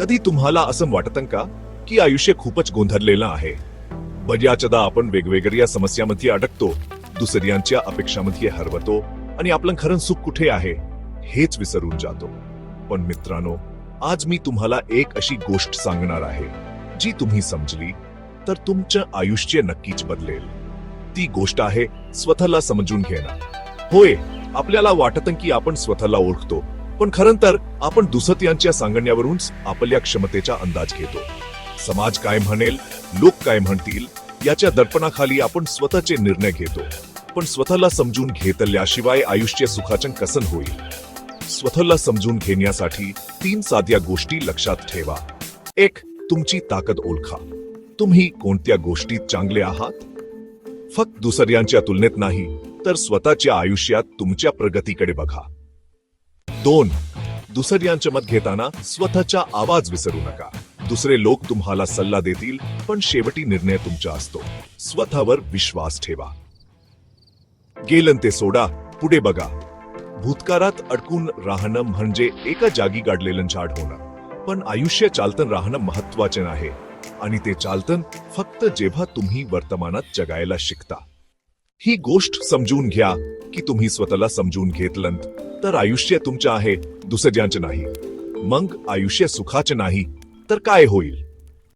कधी तुम्हाला असं वाटतं का की आयुष्य खूपच गोंधळलेलं आहे? बऱ्याचदा आपण वेगवेगळ्या समस्यामध्ये अडकतो दुसऱ्यांच्या अपेक्षामध्ये हरवतो आणि आपलं खरं सुख कुठे आहे हेच विसरून जातो. पण मित्रांनो आज मी तुम्हाला एक अशी गोष्ट सांगणार आहे जी तुम्ही समजली तर तुमचं आयुष्य नक्कीच बदलेल. ती गोष्ट आहे स्वतःला समजून घेणं. होय आपल्याला वाटतं की आपण स्वतःला ओळखतो पण खरं तर आपण दुसऱ्यांच्या सांगण्यावरूनच आपल्या क्षमतेचा अंदाज घेतो. समाज काय म्हणेल लोक काय म्हणतील याच्या दर्पणाखाली आपण स्वतःचे निर्णय घेतो. पण स्वतःला समजून घेतल्याशिवाय आयुष्य सुखाचन कसन होईल? स्वतःला समजून घेण्यासाठी तीन साध्या गोष्टी लक्षात ठेवा. एक तुमची ताकद ओळखा. तुम्ही कोणत्या गोष्टीत चांगले आहात? फक्त दुसऱ्यांच्या तुलनेत नाही तर स्वतःच्या आयुष्यात तुमच्या प्रगतीकडे बघा. दोन. दुसऱ्यांचे मत घेताना स्वतःचा आवाज विसरू नका. दुसरे लोक तुम्हाला सल्ला देतील पण शेवटी निर्णय तुमचा असतो. स्वतःवर विश्वास ठेवा. गेलं ते सोडा पुढे बघा. भूतकाळात अडकून राहणं म्हणजे एका जागी गाडलेलं झाड होणं. पण आयुष्य चालतन राहणं महत्त्वाचे आहे आणि ते चालतन फक्त जेव्हा तुम्ही वर्तमानात जगायला शिकता. ही गोष्ट समजून घ्या की तुम्ही स्वतःला समजून घेतलंत तर आयुष्य तुमचं आहे दुसऱ्यांचे नाही. मग आयुष्य सुखाचे नाही तर काय होईल?